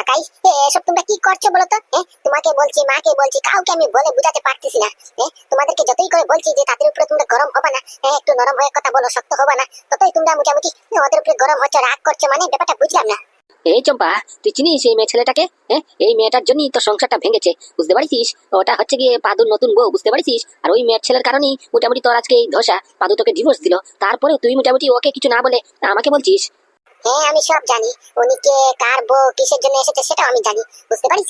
কাকাই এ, এসব তোমরা কি করছ বলো তো এ, তোমাকে বলছি মাকে বলছি কাউকে আমি বলে বুঝাতে পারতেছি না। এ, তোমাদেরকে যতই করে বলছি যে তাদের উপরে তোমরা গরম হবে না এ, একটু নরম হয়ে কথা বলো শক্ত হবে না ততই তোমরা মোটামুটি ওদের উপরে গরম হচ্ছে রাগ করছ মানে ব্যাপারটা বুঝলাম না। এই চম্পা তুই চিনিস এই মেয়ে ছেলেটাকে? হ্যাঁ এই মেয়েটার জন্যই তোর সংসারটা ভেঙেছে বুঝতে পারিস ওটা হচ্ছে গিয়ে পাদুর নতুন বউ বুঝতে পারিস আর ওই মেয়ের ছেলের কারণেই মোটামুটি তোর আজকে এই ধসা পাদু তোকে ডিভোর্স দিল। তারপরে তুই মোটামুটি ওকে কিছু না বলে আমাকে বলছিস? হ্যাঁ আমি সব জানি। উনি কে কার বউ কিসের জন্য এসেছে সেটাও আমি জানি। বুঝতে পারিস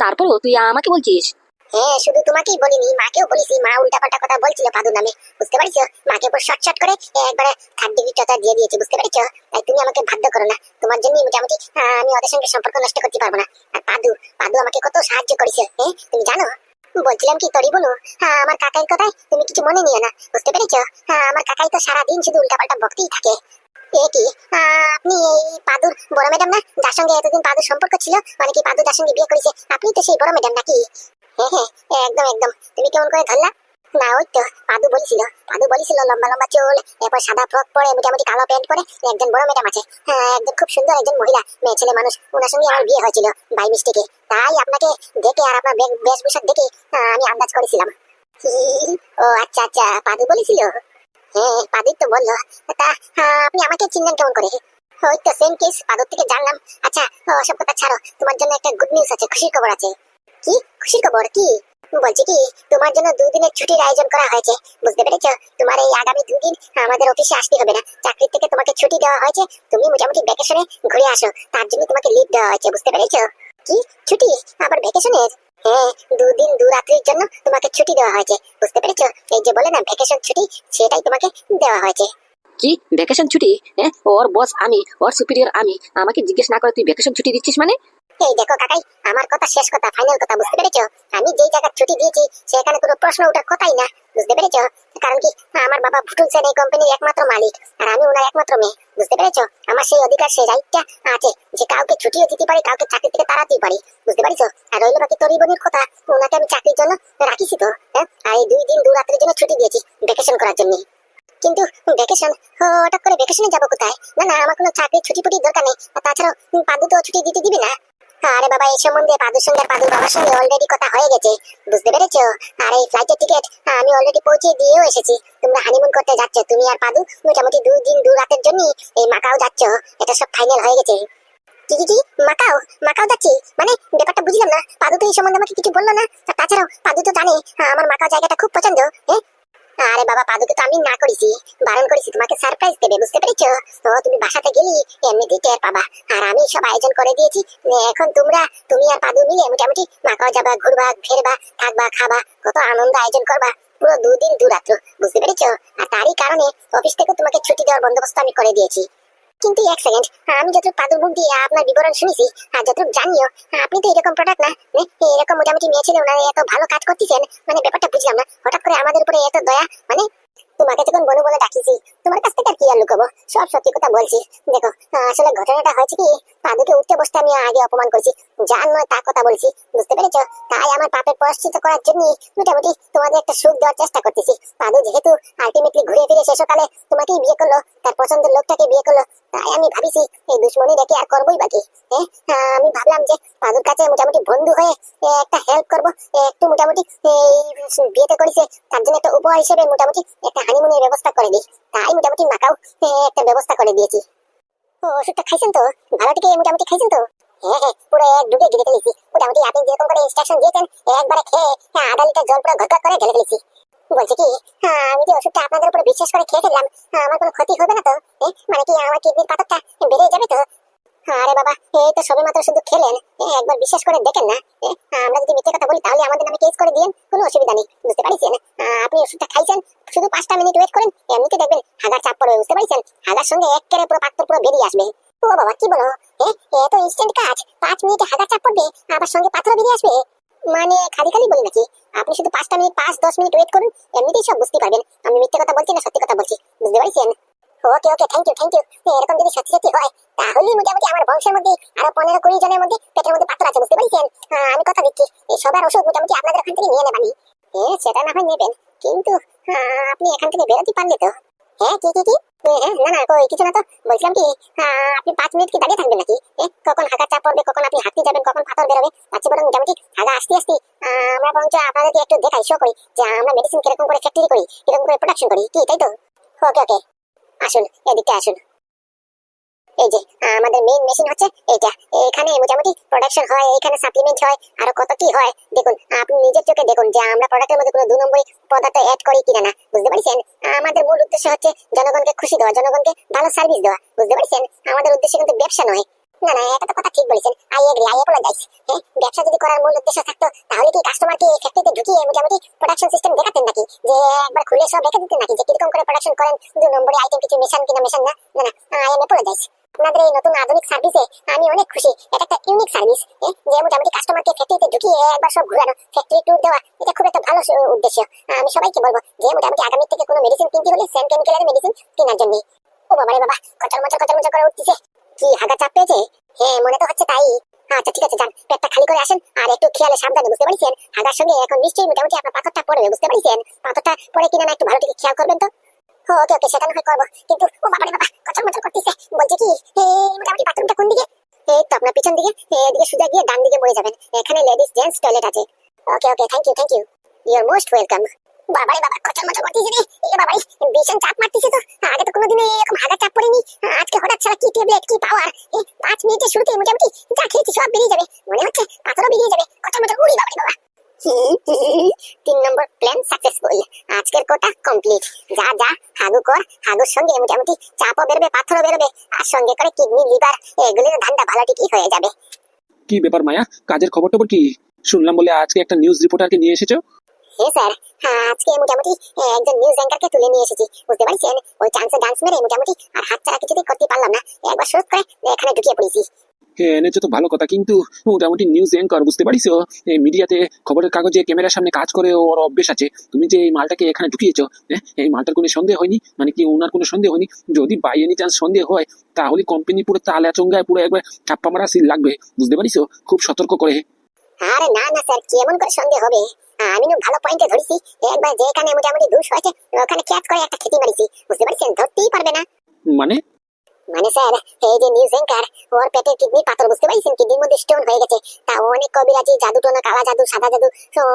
তারপরেও তুই আমাকে বলছিস? হ্যাঁ শুধু তোমাকেই বলিনি মাকেও বলিসি মা উল্টাপাল্টা কথা বলছিল পাদু নামে। বুঝতে পারিস মাকে উপর শর্ট শর্ট করে একবারে থার্ড ডিগ্রি টটা দিয়ে দিয়েছে বুঝতে পারিস তাই তুমি আমাকে বাধ্য করো না। তোমার জন্য মোটামুটি আমি ওদের সঙ্গে সম্পর্ক নষ্ট করতে পারব না। আর পাদু পাদু আমাকে কত সাহায্য করেছে হ্যাঁ? তুমি জানো? বলছিলাম কি তরি বলু হ্যাঁ আমার কাকাই কথায়? তুমি কিছু মনে নিও না বুঝতে পেরেছ? হ্যাঁ আমার কাকাই তো সারাদিন শুধু উল্টাপাল্টা বকতেই থাকে। এ আপনি এই পাদুর বড় ম্যাডাম না? যার সঙ্গে এতদিন পাদুর সম্পর্ক ছিল মানে কি পাদু যার সঙ্গে বিয়ে করেছে, আপনি তো সেই বড় ম্যাডাম নাকি? হ্যাঁ হ্যাঁ একদম একদম। তুমি কেমন করে ধরলা? না, ওই তো, পাদু বলেছিল। পাদু বলেছিল, লম্বা লম্বা চুল, এরপর সাদা ফ্রক পরে, মোটামুটি কালো প্যান্ট পরে একজন বড় ম্যাডাম আছে। হ্যাঁ একজন খুব সুন্দর একজন মহিলা, মেয়ে, ছেলে, মানুষ ওনার সঙ্গে আমার বিয়ে হয়েছিল বাই মিস্টেকে তাই আপনাকে দেখে আর আপনার বেশভূষা দেখে আমি আন্দাজ করেছিলাম। ও আচ্ছা আচ্ছা পাদু বলেছিল? হ্যাঁ পাদুই তো বলল, তা আপনি আমাকে চিনলেন কেমন করে? ওই তো সেম কেস পাদুর থেকে জানলাম। আচ্ছা ওসব কথা ছাড়ো, তোমার জন্য একটা গুড নিউজ আছে, খুশির খবর আছে। কি? খুশির খবর? কি? বলছি কি, তোমার জন্য দুদিনের ছুটির আয়োজন করা হয়েছে, বুঝতে পেরেছ? তোমার এই আগামী দুদিন আমাদের অফিসে আসতে হবে না। চাকরি থেকে তোমাকে ছুটি দেওয়া হয়েছে, তুমি মোটামুটি ভ্যাকেশনে ঘুরে আসো, তার জন্য তোমাকে লিভ দেওয়া হয়েছে, বুঝতে পেরেছ? কি? ছুটি? আবার ভ্যাকেশনের হ্যাঁ দুদিন, দু রাত্রির জন্য তোমাকে ছুটি দেওয়া হয়েছে। বুঝতে পেরেছ? এই যে বলে না ভ্যাকেশন ছুটি, সেটাই তোমাকে দেওয়া হয়েছে। কি? ভ্যাকেশন ছুটি? হ্যাঁ ওর বস আমি, ওর সুপিরিয়র আমি, আমাকে জিজ্ঞেস না করে তুই ভ্যাকেশন ছুটি দিচ্ছিস মানে? এই দেখো কাকাই, আমার কথা শেষ কথা ফাইনাল কথা, বুঝতে পেরেছ? আমি যেই জায়গায় ছুটি দিয়েছি, সেখানে কোনো প্রশ্ন ওঠার কথাই না, বুঝতে পেরেছ? কারণ কি, আমার বাবা ভুটুল সেন এই কোম্পানির একমাত্র মালিক, আর আমি ওনার একমাত্র মেয়ে, বুঝতে পেরেছ? আমার সেই অধিকার, সেই রাইটটা আছে, যে কাউকে ছুটিও দিতে পারি, কাউকে চাকরি থেকে তাড়াতেই পারি, বুঝতে পারিছো? আর রইল বাকি তরি বোনের কথা, ওনাকে আমি চাকরির জন্য রাখিছি তো হ্যাঁ? এই দুই দিন, দু রাত্রের জন্য ছুটি দিয়েছি ভ্যাকেশন করার জন্য। কিন্তু ভ্যাকেশন হঠাৎ করে ভ্যাকেশনে যাব কোথায়? না না, আমার কোনো চাকরি ছুটি ফুটির দরকার নেই তাছাড়াও পাদু তো ছুটি দিতে দিবি না? আরে বাবা এই সম্বন্ধে পাদুর সঙ্গে, পাদুর বাবার সঙ্গে অলরেডি কথা হয়ে গেছে। বুঝতে পেরেছ? আর এই ফ্লাইটের টিকিট আমি অলরেডি পৌঁছে দিয়েও এসেছি। তোমরা হানিমুন করতে যাচ্ছ, তুমি আর পাদু মোটামুটি দুই দিন, দু রাতের জন্য এই মাকাও যাচ্ছ। এটা সব ফাইনাল হয়ে গেছে। কি কি কি? মাকাও? মাকাও যাচ্ছি? মানে ব্যাপারটা বুঝলাম না। পাদু তো এই সম্বন্ধে আমাকে কিছু বলল না। তাছাড়াও, পাদু তো জানে, আমার মাকাও জায়গাটা খুব পছন্দ হ্যাঁ? আরে বাবা পাদুকে তো আমি না করেছি। বারণ করেছি, তোমাকে সারপ্রাইজ দেবে, বুঝতে পেরেছ? তো তুমি বাসাতে গেলি, এমনিতেই টের পাবা। আর আমি সব আয়োজন করে দিয়েছি। এখন তোমরা, তুমি আর পাদু মিলে মোটামুটি মাকাও যাবা, ঘুরবা, ফেরবা, থাকবা, খাবা, কত আনন্দ আয়োজন করবা, পুরো দুদিন দু রাত্র, বুঝতে পেরেছ? আর তারই কারণে অফিস থেকে তোমাকে ছুটি দেওয়ার বন্দোবস্ত আমি করে দিয়েছি। কিন্তু এক সেকেন্ড আমি যতটুকু পাদুর মুখ দিয়ে আপনার বিবরণ শুনেছি, আর যতটুকু জানিও আপনি তো এরকম প্রোডাক্ট না এরকম মোটামুটি মেয়ে ছেলে ওনারা এত ভালো কাজ করতেছেন মানে ব্যাপারটা বুঝলাম না। হঠাৎ করে আমাদের উপরে এত দয়া মানে তোমাকে যখন বলে বলে ডাকিছি, তোমার কাছ থেকে আর কি আর লুকাবো? সব সত্যি কথা বলছি। দেখো আসলে ঘটনাটা হয়েছে কি পাদুকে উঠতে বসতে আমি আগে অপমান করেছি। যার নয় তার কথা বলছি, বুঝতে পেরেছ? তাই আমার পাপের পরাশ্চিত করার জন্য মোটামুটি তোমাদের একটা সুখ দেওয়ার চেষ্টা করতেছি। পাদু যেহেতু আলটিমেটলি ঘুরে ফিরে শেষকালে তোমাকেই বিয়ে করল, তার পছন্দের লোকটাকে বিয়ে করল, তাই আমি ভাবিছি এই দুশ্মনী রেখে আর করবোই বাকি হ্যাঁ? আমি ভাবলাম যে পাদুর কাছে মোটামুটি বন্ধু হয়ে একটা হেল্প করব একটু মোটামুটি এই বিয়েতে করেছে, তার জন্য একটা উপহার হিসেবে মোটামুটি একটা হানিমুনের ব্যবস্থা করে দিই। তাই মোটামুটি মাকাও একটা ব্যবস্থা করে দিয়েছি। ও ওষুধটা খাইছেন তো? ভালো থেকে মোটামুটি খাইছেন তো? হ্যাঁ হ্যাঁ পুরো এক ডুবে গিলে ফেলেছি। মোটামুটি আপনি যেরকম করে ইনস্ট্রাকশন দিয়েছেন একবারে খেয়ে আধা লিটার জল পুরো ঘটঘট করে ঢেলে ফেলেছি। বলছি কি হ্যাঁ, আমি যে ওষুধটা আপনাদের উপরে বিশ্বাস করে খেয়ে ফেললাম হ্যাঁ, আমার কোনো ক্ষতি হবে না তো? মানে কি আমার কিডনির পাথরটা বেড়ে যাবে তো? আরে বাবা, এই তো সবে মাত্র শুধু খেলেন। একবার বিশ্বাস করে দেখেন না। আমরা যদি মিথ্যে কথা বলি, তাহলে আমাদের নামে কেস করে দিন কোনো অসুবিধা নেই, বুঝতে পারছেন? আপনি ওষুধটা খাইছেন, শুধু পাঁচটা মিনিট ওয়েট করেন, এমনিতে দেখবেন হাগার চাপ পড়বে, বুঝতে পারছেন? হাগার সঙ্গে এক কেড়ে পুরো পাত্র পুরো বেরিয়ে আসবে। ও বাবা, কি বলো? এ এত ইনস্ট্যান্ট কাজ, পাঁচ মিনিটে হাগার চাপ পড়বে, আবার সঙ্গে পাথর বেরিয়ে আসবে? মানে খালি খালি বলি নাকি? আপনি শুধু পাঁচটা মিনিট পাঁচ, দশ মিনিট ওয়েট করুন, এমনিতেই সব বুঝতে পারবেন। আমি মিথ্যে কথা বলছি না, সত্যি কথা বলছি, বুঝতে পারছেন? Okay okay thank you thank you এরকম যদি সত্যি সত্যি হয় তাহলে মোটামুটি আমার বংশের মধ্যে আরও পনেরো কুড়ি জনের মধ্যে পেটের মধ্যে পাথর আছে বুঝতে পারছেন? হ্যাঁ, আমি কথা দিচ্ছি। এই সবার ওষুধ মোটামুটি আপনাদের ওখান থেকে নিয়ে নেবানি। এ সেটা না হয় নেবেন। কিন্তু হ্যাঁ, আপনি এখান থেকে বেরোতে পারলে তো। হ্যাঁ কি কি কি? হ্যাঁ, না না কই কিছু না তো। বলছিলাম কি আপনি পাঁচ মিনিট কি দাঁড়িয়ে থাকবেন নাকি? কখন হাঁকা চাপ পড়বে কখন আপনি হাঁটতে যাবেন কখন পাথর বেরোবে? তার বরং মোটামুটি হাঁকা আসতে আসতে। আমরা বরঞ্চ আপনাদেরকে একটু দেখাই শো করি যে আমরা মেডিসিন কীরকম করে ফ্যাক্টরি করি কীরকম করে প্রোডাকশন করি। কি তাই তো? ওকে ওকে। আসুন এদিকে আসুন। এই যে, আমাদের মেইন মেশিন হচ্ছে এইটা। এখানে মোটামুটি প্রোডাকশন হয়, এখানে সাপ্লিমেন্ট হয়, আরও কত কি হয়, দেখুন, আপনি নিজের চোখে দেখুন যে আমরা প্রোডাক্টের মধ্যে কোনো দু নম্বরই পদার্থ অ্যাড করি কিনা না, বুঝতে পারছেন? আমাদের মূল উদ্দেশ্য হচ্ছে জনগণকে খুশি দেওয়া, জনগণকে ভালো সার্ভিস দেওয়া, বুঝতে পারছেন? আমাদের উদ্দেশ্য কিন্তু ব্যবসা নয়। না না এটা তো কথা ঠিক বলেছেন। আই এগ্রি আই অ্যাপোলোজাইজ হ্যাঁ ব্যবসা যদি করার মূল উদ্দেশ্য থাকতো, তাহলে কি কাস্টমারকে ফ্যাক্টরিতে ঢুকিয়ে মোটামুটি প্রোডাকশন সিস্টেম দেখাতেন নাকি? যে একবার খুলে সব রেখে দিতেন নাকি? যে কীরকম করে প্রোডাকশন করেন, দু নম্বরে আইটেম কিছু মেশান কিনা মেশান না। না না আই এম অ্যাপোলোজাইজ আপনাদের এই নতুন আধুনিক সার্ভিসে আমি অনেক খুশি। এটা একটা ইউনিক সার্ভিস যে মোটামুটি কাস্টমারকে ফ্যাক্টরিতে ঢুকিয়ে একবার সব ঘোরানো ফ্যাক্টরি ট্যুর দেওয়া, এটা খুব একটা ভালো উদ্দেশ্য। আমি সবাইকে বলব যে মোটামুটি আগামী থেকে কোনো মেডিসিন কিনতে হলে সেম কেমিক্যালের মেডিসিন কেনার জন্য। ও বাবা রে বাবা কচর মচর কচর মচর করে উঠতেছে। কি হাগা চাপ পেয়েছে? হ্যাঁ মনে তো হচ্ছে তাই। আচ্ছা ঠিক আছে, যান, পেটটা খালি করে আসেন আর একটু খেয়ালে সাবধানে, বুঝতে পারছেন? হাগার সঙ্গে এখন নিশ্চয়ই মোটামুটি আপনার পাথরটা পড়বে, বুঝতে পারছেন? পাথরটা পড়ে কিনা না একটু ভালো থেকে খেয়াল করবেন তো? ওকে ওকে, সেটা না হয় করব। কিন্তু, ও বাবা বাবা কচর মচর করতেছে। বলছে কি মোটামুটি বাথরুমটা কোন দিকে? এই তো আপনার পিছন দিকে এদিকে সোজা গিয়ে ডান দিকে মরে যাবেন। এখানে লেডিস জেন্টস টয়লেট আছে। Okay okay thank you thank you you are most welcome বাবারে বাবা কচর মচর করতেছে রে। এ বাবারে, ভীষণ চাপ মারতেছে তো। আগে তো কোনোদিন এরকম হাগা চাপ পড়েনি। আজকে হঠাৎ ছাড়া কি ট্যাবলেট কি পাওয়ার পাঁচ মিনিটের শুরুতে মোটামুটি যা খেয়েছি সব বেরিয়ে যাবে। মনে হচ্ছে পাথরও বেরিয়ে যাবে। কচর মচর উড়ি বাবারে বাবা। তিন নম্বর প্ল্যান সাকসেসফুল আজকের কোটা কমপ্লিট যা যা, হাগু কর, হাগুর সঙ্গে মোটামুটি চাপও বেরোবে, পাথরও বেরোবে। আর সঙ্গে করে কিডনি, লিভার এগুলির ধান্দা ভালো ঠিকই হয়ে যাবে। কি ব্যাপার মায়া? কাজের খবর টবর কি? শুনলাম বলে আজকে একটা নিউজ রিপোর্টারকে নিয়ে এসেছ? হ্যাঁ স্যার আজকে মোটামুটি একজন নিউজ অ্যাঙ্কারকে তুলে নিয়ে এসেছি। বুঝতে পারছেন? ওই চান্সে ডান্স মেরে মোটামুটি আর হাত ছাড়া কিছুতেই করতে পারলাম না। একবার শোধ করে এখানে ঢুকিয়ে পড়েছি। হ্যাঁ এনেছো তো ভালো কথা কিন্তু মোটামুটি নিউজ অ্যাঙ্কর বুঝতে পারিস? এই মিডিয়াতে খবরের কাগজে ক্যামেরার সামনে কাজ করে ওর অভ্যেস আছে। তুমি যে এই মালটাকে এখানে ঢুকিয়েছো হ্যাঁ এই মালটার কোনো সন্দেহ হয়নি? মানে কি ওনার কোনো সন্দেহ হয়নি? যদি বাই এনি চান্স সন্দেহ হয় তাহলে কোম্পানি পুরো তালা চঙ্গায় পুরো একবার ছাপ্পা মারা সিল লাগবে। বুঝতে পারিস খুব সতর্ক করে। আরে না না স্যার কেমন করে সন্দেহ হবে? আমি নু ভালো পয়েন্টে ধরেছি। একবার যেখানে মোটামুটি দুশ হয়েছে ওখানে ক্যাচ করে একটা খেতে মারিছি বুঝতে পারছেন? ধরতেই পারবে না। মানে? মানে স্যার এই যে নিউজ অ্যাঙ্কার ওর পেটে কিডনি পাথর বুঝতে পারছেন? কিডনির মধ্যে স্টোন হয়ে গেছে। তা অনেক কবিরাজি জাদু টোনা কালা জাদু সাদা জাদু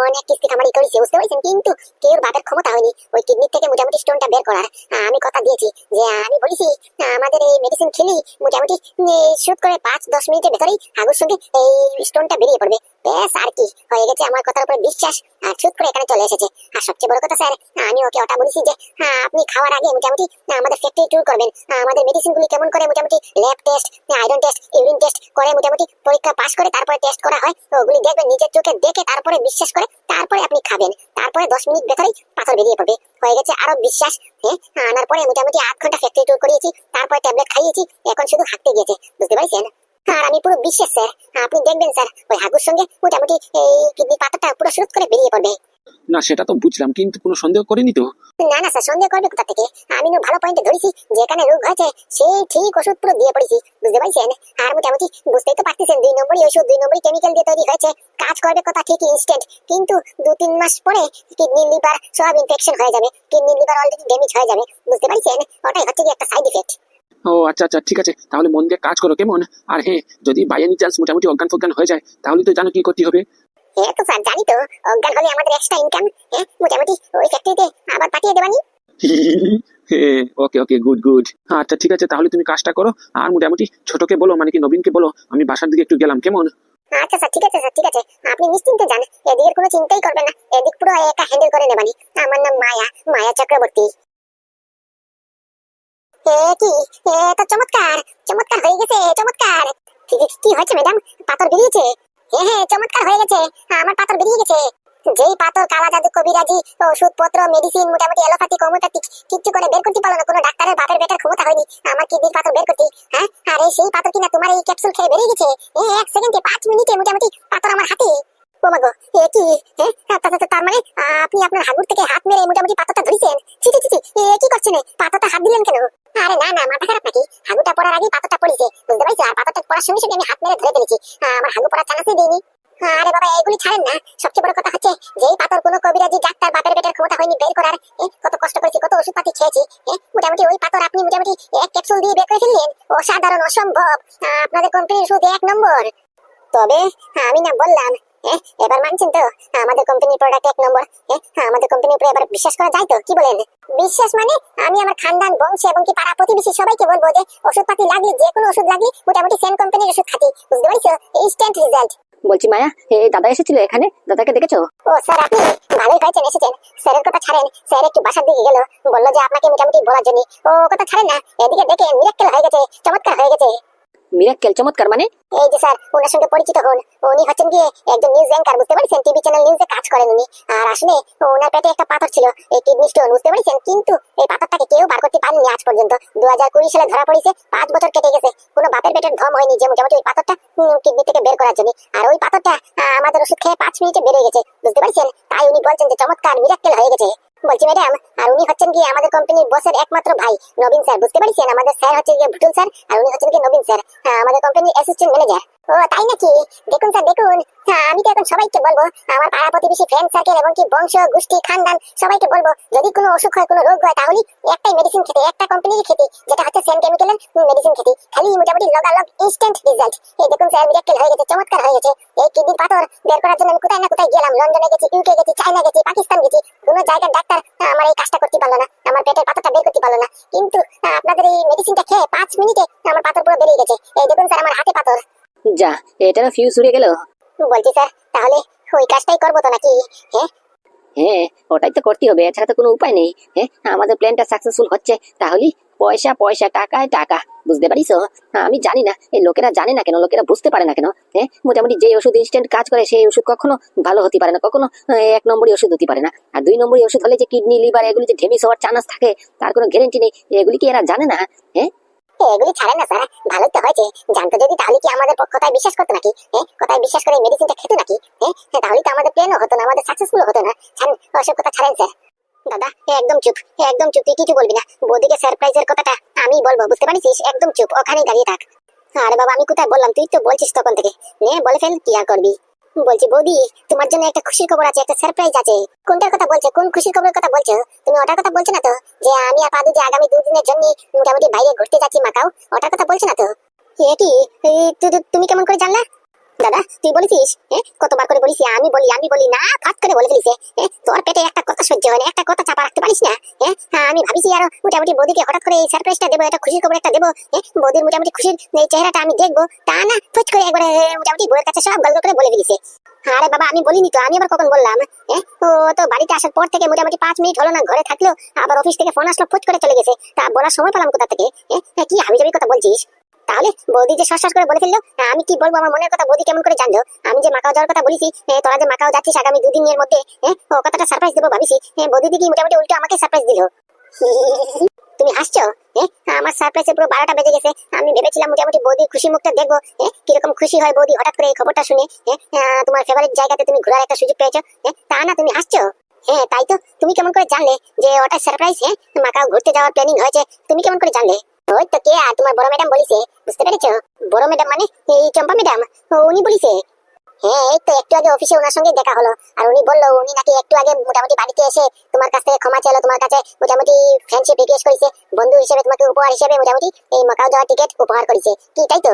অনেক কিস্তি কামারি করেছে বুঝতে পারছেন? কিন্তু কেউ বাপের ক্ষমতা হয়নি ওই কিডনির থেকে মোটামুটি স্টোনটা বের করার। আমি কথা দিয়েছি যে আমি বলেছি আমাদের এই মেডিসিন খেলি মোটামুটি শুট করে পাঁচ দশ মিনিটের ভেতরেই আগুর সঙ্গে এই স্টোনটা বেরিয়ে পড়বে। বেশ আর কি হয়ে গেছে আমার কথার উপরে বিশ্বাস আর শুট করে এখানে চলে এসেছে। আর সবচেয়ে বড় কথা স্যার আমি ওকে ওটা বলেছি যে হ্যাঁ, আপনি খাওয়ার আগে মোটামুটি আমাদের ফ্যাক্টরি ট্যুর করবেন। আমাদের মেডিসিন কেমন করে মোটামুটি lab test iron test urine test করে মোটামুটি পরীক্ষা পাস করে তারপরে টেস্ট করা হয়, তো ওগুলি দেখবেন, নিজের চোখে দেখে তারপরে বিশ্বাস করে তারপরে আপনি খাবেন। তারপরে দশ মিনিট ভেতরেই পাথর বেরিয়ে পড়বে। হয়ে গেছে আরও বিশ্বাস হ্যাঁ? আনার পরে মোটামুটি আধ ঘণ্টা ফ্যাক্টরি ট্যুর করিয়েছি, তারপরে ট্যাবলেট খাইয়েছি, এখন শুধু হাঁটতে গিয়েছে। বুঝতে পারছেন? আর আমি পুরো বিশ্বাস, স্যার। আপনি দেখবেন, স্যার, ওই হাগুর সঙ্গে মোটামুটি এই কিডনি পাথরটা পুরো শুরু করে বেরিয়ে পড়বে। না সেটা তো বুঝলাম কিন্তু কোনো সন্দেহ করিনি তো? না না স্যার সন্দেহ করবে কোথা থেকে? আমি না ভালো পয়েন্টে ধরেছি যেখানে রোগ হয়েছে সেই ঠিক ওষুধ পুরো দিয়ে পড়েছি বুঝতে পারছেন? আর মোটামুটি বুঝতেই তো পারতেছেন দুই নম্বরই ওষুধ দুই নম্বরই কেমিক্যাল দিয়ে তৈরি হয়েছে কাজ করবে কথা ঠিক ইনস্ট্যান্ট কিন্তু দু তিন মাস পরে কিডনি লিভার সব ইনফেকশন হয়ে যাবে কিডনি লিভার অলরেডি ড্যামেজ হয়ে যাবে বুঝতে পারছেন? ওটাই হচ্ছে কি একটা সাইড ইফেক্ট ও আচ্ছা আচ্ছা ঠিক আছে তাহলে মন দিয়ে কাজ করো কেমন? আর হ্যাঁ যদি বাই এনি চান্স মোটামুটি অজ্ঞান ফজ্ঞান হয়ে যায় তাহলে তো জানো কি করতে হবে। হ্যাঁ জানি তো। অজ্ঞান হলে আমাদের এক্সট্রা ইনকাম হ্যাঁ মোটামুটি ওই ফ্যাক্টরিতে আবার পাঠিয়ে দেবানি। ওকে ওকে গুড গুড আচ্ছা ঠিক আছে তাহলে তুমি কাজটা করো। আর মোটামুটি ছোটকে বলো মানে কি নবীনকে বলো আমি বাসার দিকে একটু গেলাম কেমন? আচ্ছা স্যার ঠিক আছে স্যার ঠিক আছে। আপনি নিশ্চিন্তে যান এদিকের কোনো চিন্তাই করবেন না। এদিক পুরো একা হ্যান্ডেল করে নেবানি। আমার নাম মায়া মায়া চক্রবর্তী। কি এ তো চমৎকার চমৎকার হয়ে গেছে চমৎকার। কি হয়েছে ম্যাডাম? পাথর বেরিয়েছে? হ্যাঁ হ্যাঁ চমৎকার হয়ে গেছে। আমার পাথর বেরিয়ে গেছে। যেই পাথর, কালা জাদু, কবিরাজি, ওষুধপত্র মেডিসিন মোটামুটি এলোপ্যাথি হোমিওপ্যাথিক কিচ্ছু করে বের করতে পারল না। কোনো ডাক্তারের বাপের বেটার ক্ষমতা হয়নি। আমার কিডনির পাথর বের করতে। হ্যাঁ আরে সেই পাথর কিনা তোমার এই ক্যাপসুল খেয়ে বেরিয়ে গেছে। এক সেকেন্ডে পাঁচ মিনিটে মোটামুটি পাথর আমার হাতে। কবিরাজি ডাক্তার হয়নি বের করার। কত কষ্ট করেছি, কত ওষুধ পাতি খেয়েছি মোটামুটি ওই পাথর আপনি মোটামুটি এক ক্যাপসুল বের করে ফেললেন? অসাধারণ, অসম্ভব। আপনাদের কোম্পানির ওষুধ এক নম্বর। তবে, আমি না বললাম এবার মানছেন তো? আমাদের কোম্পানির প্রোডাক্ট এক নম্বর। এ, আমাদের কোম্পানির উপরে এবার বিশ্বাস করা যায় তো? কি বলেন? বিশ্বাস মানে আমি আমার খানদান বংশ এবং কি পাড়া প্রতিবেশী সবাইকে বলব যে ওষুধপাতি লাগলে যে কোনো ওষুধ লাগলে মোটামুটি সেম কোম্পানির ওষুধ খাতি। বুঝতে পারছ? ইনস্ট্যান্ট রেজাল্ট বলছি মায়া এই দাদা এসেছিল এখানে? দাদাকে দেখেছ? ও স্যার আপনি ভালোই হয়েছেন এসেছেন। স্যারের কথা ছাড়েন। স্যার একটু বাসার দিকে গেল। বলল যে আপনাকে মোটামুটি বলার জন্য। ও কথা ছাড়েন না। এদিকে দেখে মিরাক্কেল হয়ে গেছে। চমৎকার হয়ে গেছে। মিরাক্কেল চমৎকার মানে? এই যে স্যার, ওনার সঙ্গে পরিচিত হন। উনি হচ্ছেন গিয়ে একজন নিউজ অ্যাঙ্কার, বুঝতে পারছেন? টিভি চ্যানেল নিউজে কাজ করেন উনি। আর আসলে ওনার পেটে একটা পাথর ছিল, এই কিডনি স্টোন বুঝতে পারছেন? কিন্তু এই পাথরটাকে কেউ বার করতে পারেনি আজ পর্যন্ত। দু হাজার কুড়ি সালে ধরা পড়েছে, পাঁচ বছর কেটে গেছে। কোনো বাপের পেটের ধম হয়নি যে মোটামুটি ওই পাথরটা কিডনি থেকে বের করার জন্য। আর ওই পাথরটা আমাদের ওষুধ খেয়ে পাঁচ মিনিটে বেড়ে গেছে, বুঝতে পারছেন? তাই উনি বলছেন যে চমৎকার, মিরাক্কেল হয়ে গেছে। বলছি ম্যাডাম আর উনি হচ্ছেন কি আমাদের কোম্পানির বসের একমাত্র ভাই নবীন স্যার। বুঝতে পারছেন? আমাদের স্যার হচ্ছে গিয়ে ভুটুল স্যার আর উনি হচ্ছেন কি নবীন স্যার। হ্যাঁ, আমাদের কোম্পানির অ্যাসিস্ট্যান্ট ম্যানেজার ও তাই নাকি? দেখুন স্যার দেখুন। হ্যাঁ, আমি তো এখন সবাইকে বলব আমার পাড়া প্রতিবেশী ফ্রেন্ড সার্কেল এবং কি বংশ গোষ্ঠী খানদান সবাইকে বলব যদি কোনো অসুখ হয় কোনো রোগ হয় তাহলে একটাই মেডিসিন খেতে একটা কোম্পানির খেতে যেটা হচ্ছে সেম কেমিক্যালের মেডিসিন খেতে। খালি মোটামুটি লগালগ ইনস্ট্যান্ট রেজাল্ট এই দেখুন স্যার মিরাক্কেল হয়ে গেছে চমৎকার হয়ে গেছে। এই কিডনির পাথর বের করার জন্য আমি কোথায় না কোথায় গেলাম লন্ডনে গেছি ইউকে গেছি চায়না গেছি পাকিস্তান গেছি। কোনো জায়গার ডাক্তার আমার এই কাজটা করতে পারল না আমার পেটের পাথরটা বের করতে পারল না। কিন্তু আপনাদের এই মেডিসিনটা খেয়ে পাঁচ মিনিটে আমার পাথর পুরো বেরিয়ে গেছে। এই দেখুন স্যার আমার হাতে পাথর। যা এটারও ফিউজ উড়ে গেল। বলছি স্যার তাহলে ওই কাজটাই করব তো নাকি? হ্যাঁ? হ্যাঁ ওটাই তো করতে হবে এছাড়া তো কোনো উপায় নেই। হ্যাঁ আমাদের প্ল্যানটা সাকসেসফুল হচ্ছে তাহলে পয়সা পয়সা টাকায় টাকা বুঝতে পারিস? আমি জানি না এই লোকেরা জানে না কেন লোকেরা বুঝতে পারে না কেন? হ্যাঁ মোটামুটি যে ওষুধ ইনস্ট্যান্ট কাজ করে সেই ওষুধ কখনো ভালো হতে পারে না কখনো এক নম্বরই ওষুধ হতে পারে না। আর দুই নম্বরই ওষুধ হলে যে কিডনি লিভার এগুলি যে ঢেমিস হওয়ার চান্স থাকে তার কোনো গ্যারেন্টি নেই এগুলি কি এরা জানে না? হ্যাঁ? এগুলি ছাড়েন না স্যার। তো হয়েছে। জানতো যদি তাহলে কি আমাদের বিশ্বাস করতো নাকি? হ্যাঁ? বিশ্বাস করে মেডিসিনটা নাকি? হ্যাঁ? হ্যাঁ, তাহলে তো আমাদের হতো না আমাদের সাকসেসফুল হতো না। ছাড়েন ওসব কথা ছাড়েন স্যার। দাদা একদম চুপ একদম চুপ তুই কিছু বলবি না। বৌদিকে সারপ্রাইজের কথাটা আমি বলব বুঝতে পারিস একদম চুপ ওখানেই দাঁড়িয়ে থাক। আরে বাবা আমি কোথায় বললাম? তুই তো বলছিস তখন থেকে। নে বলে ফেল কি আর করবি? বলছি বৌদি? তোমার জন্য একটা খুশির খবর আছে, একটা সারপ্রাইজ আছে। কোনটার কথা বলছো? কোন খুশির খবরের কথা বলছো? তুমি ওটার কথা বলছো না তো? যে আমি আর পাদু যে আগামী দুদিনের জন্য মোটামুটি বাইরে ঘুরতে যাচ্ছি মাকাও ওটার কথা বলছো না তো? এ কি? তুমি কেমন করে জানলা? দাদা, তুই বলেছিস কতবার করে বলিস আমি বলি আমি বলি, না ফাট করে বলে ফেলিস তোর পেটে একটা কথা সহ্য হয় না, একটা কথা চাপা রাখতে পারিস না হ্যাঁ আমি ভাবিছি আরও মোটামুটি বৌদিকে হঠাৎ করে এই সারপ্রাইজটা দেবো, একটা খুশির খবর একটা দেবো হ্যাঁ বৌদির মোটামুটি খুশির এই চেহারাটা আমি দেখব, তা না ফুট করে একবারে মোটামুটি বউয়ের কাছে সব গল্প করে বলে ফেলিছে। আরে বাবা, আমি বলিনি তো, আমি আবার কখন বললাম হ্যাঁ ও তো বাড়িতে আসার পর থেকে মোটামুটি পাঁচ মিনিট হলো না, ঘরে থাকল, আবার অফিস থেকে ফোন আসলো ফুট করে চলে গেছে, তা বলার সময় পেলাম কোথা থেকে হ্যাঁ কি জাবি কথা বলছিস? তাহলে বৌদি যে শ্বাস করে বলে ফেলল আমি কি বলব? আমার মনের কথা বৌদি কেমন করে জানলো? আমি যে মাকাও যাওয়ার কথা বলেছি তোরা যে মাকাও যাচ্ছিস আগামী দুদিনের মধ্যে ও কথাটা সারপ্রাইজ দেবো ভাবিছি। বৌদি দিদি মোটামুটি উল্টো আমাকে সারপ্রাইজ দিল? তুমি হাসছো? আমার সারপ্রাইজে পুরো বারোটা বেজে গেছে। আমি ভেবেছিলাম মোটামুটি বৌদি খুশি মুখটা দেখব। কীরকম খুশি হয় বৌদি হঠাৎ করে এই খবরটা শুনে? তোমার ফেভারিট জায়গাতে তুমি ঘোরার একটা সুযোগ পেয়েছ? তা না, তুমি হাসছো? হ্যাঁ তাই তো। তুমি কেমন করে জানলে যে ওটা সারপ্রাইজ হ্যাঁ মাকাও ঘুরতে যাওয়ার প্ল্যানিং হয়েছে? তুমি কেমন করে জানলে? ওই তো কে তোমার বড় ম্যাডাম বলিছে, বুঝতে পেরেছ? বড় ম্যাডাম মানে এই চম্পা ম্যাডাম, উনি বলিছে। হ্যাঁ এই তো একটু আগে অফিসে ওনার সঙ্গে দেখা হলো, আর উনি বলল উনি নাকি একটু আগে মোটামুটি বাড়িতে এসে তোমার কাছ থেকে ক্ষমা চাইলো, তোমার কাছে মোটামুটি ফ্রেন্ডশিপ রিকোয়েস্ট করেছে, বন্ধু হিসেবে তোমাকে উপহার হিসেবে মোটামুটি এই মাকাও যাওয়ার টিকিট উপহার করেছে। কি, তাই তো?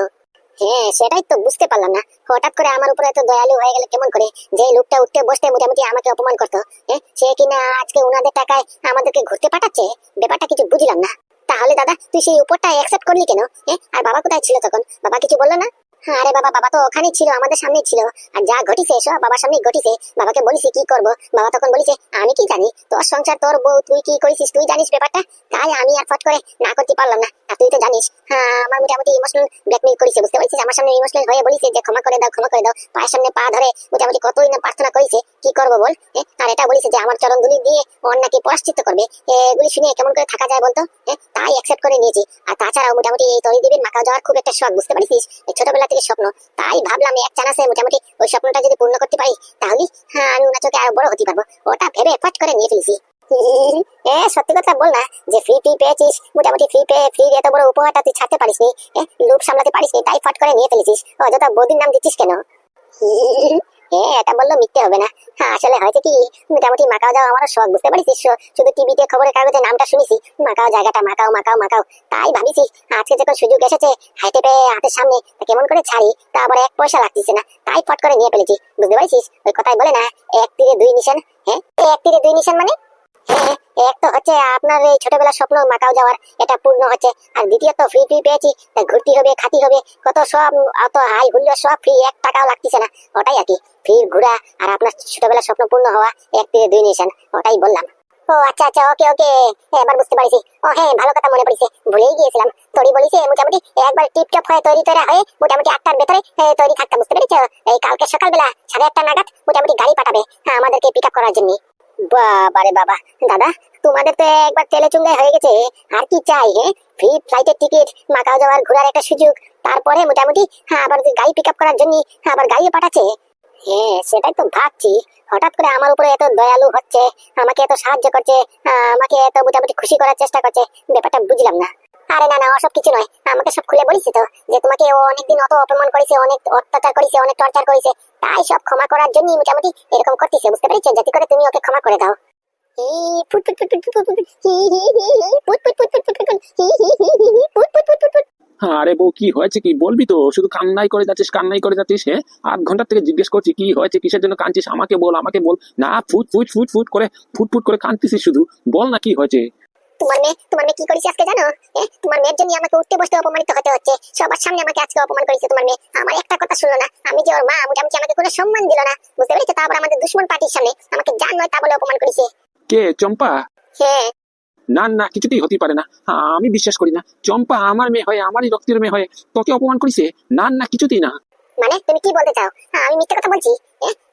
হ্যাঁ সেটাই তো বুঝতে পারলাম না। হঠাৎ করে আমার উপরে এত দয়ালু হয়ে গেলে কেমন করে যে লোকটা উঠতে বসতে মোটামুটি আমাকে অপমান করতো। হ্যাঁ সে কিনা আজকে ওনাদের টাকায় আমাদেরকে ঘুরতে পাঠাচ্ছে? ব্যাপারটা কিছু বুঝলাম না। তাহলে দাদা, তুই সেই উপরটা অ্যাকসেপ্ট করলি কেন? হ্যাঁ? আর বাবা কোথায় ছিল তখন? বাবা কিছু বলল না? আরে বাবা বাবা তো ওখানেই ছিল, আমাদের সামনেই ছিল। আর যা ঘটিছে সব বাবার সামনেই ঘটিছে। বাবাকে বলিছি, কি করব? বাবা তখন বলিছে, আমি কি জানি? তোর সংসার, তোর বউ, তুই কি করেছিস? তুই জানিস ব্যাপারটা? তাই আমি আর ফট করে না করতে পারলাম না। আর তুই তো জানিস হ্যাঁ আমার মোটামুটি ইমোশনাল ব্ল্যাকমেল করেছে, বুঝতে পারছিস? আমার সামনে ইমোশনাল হয়ে বলিছে যে, ক্ষমা করে দাও, ক্ষমা করে দাও। পায়ের সামনে পা ধরে মোটামুটি কতই না প্রার্থনা করেছে, কি করব বল? আর এটা বলিছে যে, আমার চরণ ধুলি দিয়ে ওর নাকি পরাশ্চিত্ত করবে। এগুলি শুনে কেমন করে থাকা যায় বলতো? তাই অ্যাকসেপ্ট করে নিয়েছি। আর তাছাড়াও মোটামুটি এই তরি দেবীর মাকাও যাওয়ার খুব একটা শখ, বুঝতে এই ছোটবেলা থেকে স্বপ্ন। তাই ভাবলাম এক চানাসে মোটামুটি ওই স্বপ্নটা যদি পূর্ণ করতে পারি, তাহলে হ্যাঁ আমি ওনার চোখে আরও বড় হতে পারব। ওটা ভেবে ফট করে নিয়ে ফেলেছি। এ, সত্যি কথা বল না, যে ফ্রি ফ্রি পেয়েছিস, মোটামুটি ফ্রি পেয়ে ফ্রি এত বড় উপহারটা তুই ছাড়তে পারিস নি লুপ সামলাতে পারিস নি তাই ফট করে নিয়ে ফেলেছিস। অযথা বৌদির নাম দিচ্ছিস কেন? হ্যাঁ এটা বলল মিথ্যে হবে না। হ্যাঁ, আসলে হয়েছে কি? মোটামুটি মাকাও যাওয়া আমারও শখ বুঝতে পারিস শুধু টিভিতে খবরের কাগজে নামটা শুনেছি মাকাও জায়গাটা মাকাও মাকাও মাকাও। তাই ভাবিছি আজকে যখন সুযোগ এসেছে হাইতে পেয়ে হাতের সামনে কেমন করে ছাড়ি তা আবার এক পয়সা লাগতেছে না। তাই ফট করে নিয়ে ফেলেছি বুঝতে পারছিস ওই কথাই বলে না এক তীরে দুই নিশান। হ্যাঁ এক তীরে দুই নিশান মানে? এক তো হচ্ছে আপনার এই ছোটবেলার স্বপ্ন মাকাও যাওয়ার এটা পূর্ণ হচ্ছে। আর দ্বিতীয়ত ফ্রি ফ্রি পেয়েছি হবে খাতি হবে কত সব অত হাই হুল্লো সব ফ্রি এক টাকাও লাগতেছে না ওটাই আর কি। ফ্রি আর আপনার ছোটবেলার স্বপ্ন পূর্ণ হওয়া এক থেকে দুই নিশান ওটাই বললাম। ও আচ্ছা আচ্ছা ওকে ওকে এবার বুঝতে পারছি। ও হ্যাঁ ভালো কথা মনে পড়েছে ভুলেই গিয়েছিলাম। মোটামুটি একবার হয়ে তৈরি তৈরি হয়ে মোটামুটি আটটার ভেতরে তৈরি থাকতে বুঝতে পেরেছ? এই কালকে সকালবেলা সাড়ে আটটা নাগাদ মোটামুটি গাড়ি পাঠাবে হ্যাঁ, আমাদেরকে পিক আপ করার জন্য বাবারে বাবা। দাদা, তোমাদের তো একবার তেলে চুঙ্গায় হয়ে গেছে। আর কি চাই হ্যাঁ? ফ্রি ফ্লাইটের টিকিট মাকাও যাওয়ার ঘোরার একটা সুযোগ। তারপরে মোটামুটি হ্যাঁ আবার গাড়ি পিক আপ করার জন্য আবার গাড়িও পাঠাচ্ছে। হ্যাঁ সেটাই তো ভাবছি। হঠাৎ করে আমার উপরে এত দয়ালু হচ্ছে, আমাকে এত সাহায্য করছে আমাকে এত মোটামুটি খুশি করার চেষ্টা করছে, ব্যাপারটা বুঝলাম না। আরে না না ওসব কিছু নয় আমাকে সব খুলে বলিস তো যে তোমাকে ও অনেকদিন অত অপমান করেছে অনেক অত্যাচার করেছে অনেক টর্চার করেছে তাই সব ক্ষমা করার জন্য মোটামুটি এরকম করতেছে বুঝতে পেরেছ যাতে করে তুমি ওকে ক্ষমা করে দাও। আরে বউ কি হয়েছে কি বলবি তো শুধু কান্নাই করে যাচ্ছিস কান্নাই করে যাচ্ছিস হ্যাঁ আধ ঘণ্টা থেকে জিজ্ঞেস করছি কি হয়েছে কিসের জন্য কাঁদছিস আমাকে বল আমাকে বল না ফুট ফুট ফুট ফুট করে ফুট ফুট করে কাঁদতেছিস শুধু বল না কি হয়েছে তোমার মেয়ে তোমার মেয়ে কি করেছে আজকে জানো? তোমার মেয়ের জন্য আমাকে উঠতে বসতে অপমানিত হতে হচ্ছে। সবার সামনে আমাকে আজকে অপমান করেছে তোমার মেয়ে। আমার একটা কথা শুনলো না। আমি যে ওর মা আমাকে কোনো সম্মান দিল না। বুঝতে পেরেছ? তারপর আমাদের দুশ্মন পার্টির সামনে আমাকে যা নয় তা বলে অপমান করেছে। কে? চম্পা? হ্যাঁ। না না কিছুতেই হতে পারে না। আমি বিশ্বাস করি না। চম্পা আমার মেয়ে হয়ে আমারই রক্তের মেয়ে হয়ে তোকে অপমান করিছে? না না কিছুতেই না। মানে তুমি কি বলতে চাও? হ্যাঁ, আমি মিথ্যে কথা বলছি।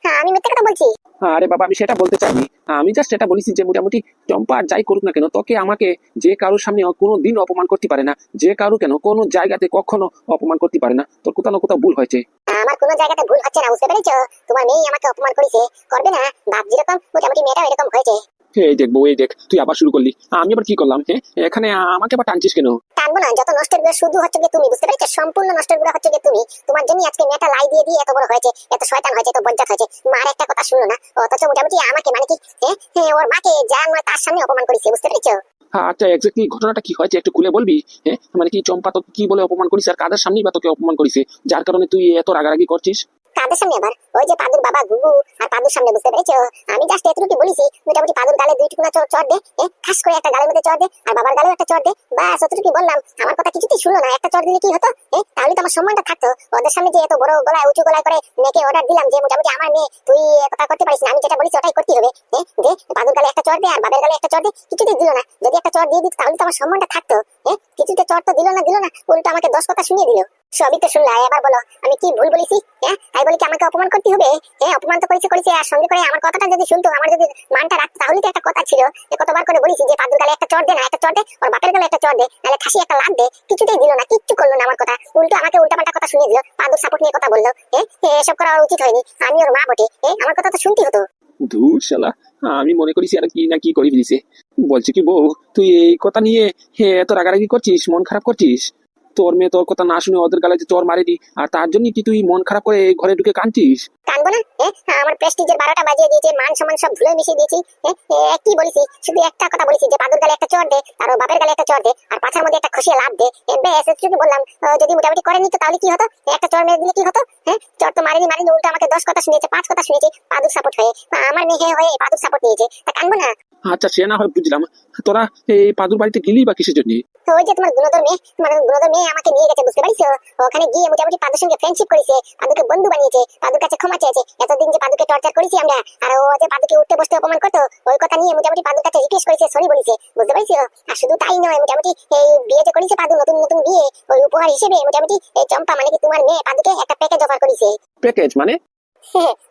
হ্যাঁ আমি মিথ্যে কথা বলছি। আরে বাবা আমি সেটা বলতে চাইনি। আমি জাস্ট এটা বলেছি যে মোটামুটি চম্পা যাই করুক না কেন তোকে আমাকে যে কারোর সামনে কোনো দিন অপমান করতে পারে না যে কারও কেন কোনো জায়গাতে কখনো অপমান করতে পারে না। তোর কোথাও না কোথাও ভুল হয়েছে। আমার কোনো জায়গাতে ভুল হচ্ছে না বুঝতে পেরেছ? তোমার মেয়ে আমাকে অপমান করেছে। করবে না? ভাব যেরকম মোটামুটি মেয়েটাও এরকম হয়েছে। এই দেখ বউ এই দেখ তুই আবার শুরু করলি। আমি আবার কি করলাম হ্যাঁ? এখানে আমাকে আবার টানছিস কেন? টানবো না যত নষ্টেরগুলো শুধু হচ্ছে গিয়ে তুমি বুঝতে পেরেছ? সম্পূর্ণ নষ্টেরগুলো হচ্ছে গিয়ে তুমি। তোমার জন্য আজকে মেয়েটা লাই দিয়ে দিয়ে এত বড় হয়েছে এত শয়তান হয়েছে এত বজ্জাত হয়েছে। মার একটা কথা শুনলো না অথচ মোটামুটি আমাকে মানে কি হ্যাঁ হ্যাঁ, ওর মাকে যা নয় তার সামনে অপমান করেছে বুঝতে পেরেছ? হ্যাঁ আচ্ছা এক্স্যাক্টলি ঘটনাটা কি হয়েছে একটু খুলে বলবি? হ্যাঁ মানে কি চম্পা তোকে কি বলে অপমান করিস আর কাদের সামনেই বা তোকে অপমান করিছে? যার কারণে তুই এত রাগারাগি করছিস? কাদের সামনে আবার? ওই যে পাদুর বাবা গুগু আর পাদুর সামনে বুঝতে পেরেছ? আমি জাস্ট এতটুকু বলেছি মোটামুটি পাদুর গালে দুই টুকরা চর দে এ, ঠাস করে একটা গালের মধ্যে চর দে আর বাবার গালেও একটা চর দে। বাস অতটুকু বললাম আমার কথা কিছুতেই শুনলো না একটা চর দিলে কি হতো? তাহলে তো আমার সম্মানটা থাকতো। ওদের সামনে যে এত বড় গলায় উঁচু গলায় করে মেয়েকে অর্ডার দিলাম যে মোটামুটি আমার মেয়ে তুই কথা করতে পারিস না আমি যেটা বলেছি ওটাই করতে হবে। এ, দে পাদুর গালে একটা চর দে আর বাবার গালে একটা চর দে কিছুতেই দিল না। যদি একটা চর দিয়ে দিত তাহলে তো আমার সম্মানটা থাকতো। কিছুতে চর তো দিল না দিল না উল্টো আমাকে দশ কথা শুনিয়ে দিল। সবই তো শুনলা বলো, আমি কি ভুল বলেছি? হ্যাঁ? আমি বলি কি আমাকে অপমান করতে হবে? হ্যাঁ অপমান তো করেছে করেছে। আর সঙ্গে করে আমার কথাটা যদি শুনতো, আমার যদি মানটা রাখতো, তাহলে তো একটা কথা ছিল। এ কতবার করে বলেছি যে পাদুর গালে একটা চর দে, না একটা চর দে, ওর বাপের গালে একটা চর দে, নাহলে খাসি একটা লাভ দে। কিছুতেই দিল না, কিচ্ছু করল না আমার কথা। উল্টো আমাকে উল্টাপাল্টা কথা শুনিয়ে দিল পাদুর সাপোর্ট নিয়ে কথা বলল। হ্যাঁ এসব করা উচিত হয়নি। আমি ওর মা বটে। হ্যাঁ আমার কথা তো শুনতে হতো। ধুর শালা, আমি মনে করিস আর কি না কি করে ফেলিছে। বলছি কি বউ, তুই এই কথা নিয়ে এত রাগারাগি করছিস, মন খারাপ করছিস? তোর মেয়ে তোর কথা না শুনে ওদের গালে যে চর মারেনি আর তার জন্য কি তুই মন খারাপ করে এই ঘরে ঢুকে কাঁদছিস? কানবো না হ্যাঁ আমার প্রেস্টিজের বারোটা বাজিয়ে দিয়েছে মান সম্মান সব ভুলে মিশিয়ে দিয়েছি হ্যাঁ কি বলেছি শুধু একটা কথা বলেছি যে পাদুর গালে একটা চর দে আর ওর বাপের গালে একটা চর দে আর পাছার মধ্যে একটা খসিয়ে লাভ দে। ব্যাস এতটুকু বললাম যদি মোটামুটি করে নিত তাহলে কি হতো? একটা চর মেরে দিলে কি হতো? হ্যাঁ? চর তো মারেনি মারেনি উল্টো আমাকে দশ কথা শুনিয়েছে পাঁচ কথা শুনিয়েছে পাদুর সাপোর্ট হয়ে। আমার মেয়ে হয়ে পাদুর সাপোর্ট নিয়েছে। তা কানবো না? আচ্ছা সে না হয় বুঝলাম। তোরা এই পাদুর বাড়িতে গেলি বা কিসের জন্য? ওই যে তোমার গুণধর মেয়ে, তোমার গুণধর মেয়ে আমাকে নিয়ে গেছে, বুঝতে পারিস ওখানে গিয়ে মোটামুটি পাদুর সঙ্গে ফ্রেন্ডশিপ করেছে, পাদুকে বন্ধু বানিয়েছে, পাদুর কাছে ক্ষমা চেয়েছে। এতদিন যে পাদুকে টর্চার করেছি আমরা, আর ও যে পাদুকে উঠতে বসতে অপমান করতো, ওই কথা নিয়ে মোটামুটি পাদুর কাছে রিকোয়েস্ট করেছে, সরি বলেছে, বুঝতে পারিস আর শুধু তাই নয়, মোটামুটি এই বিয়ে যে করেছে পাদু, নতুন নতুন বিয়ে, ওই উপহার হিসেবে মোটামুটি এই চম্পা মানে কি তোমার মেয়ে পাদুকে একটা প্যাকেজ অফার করেছে। প্যাকেজ মানে?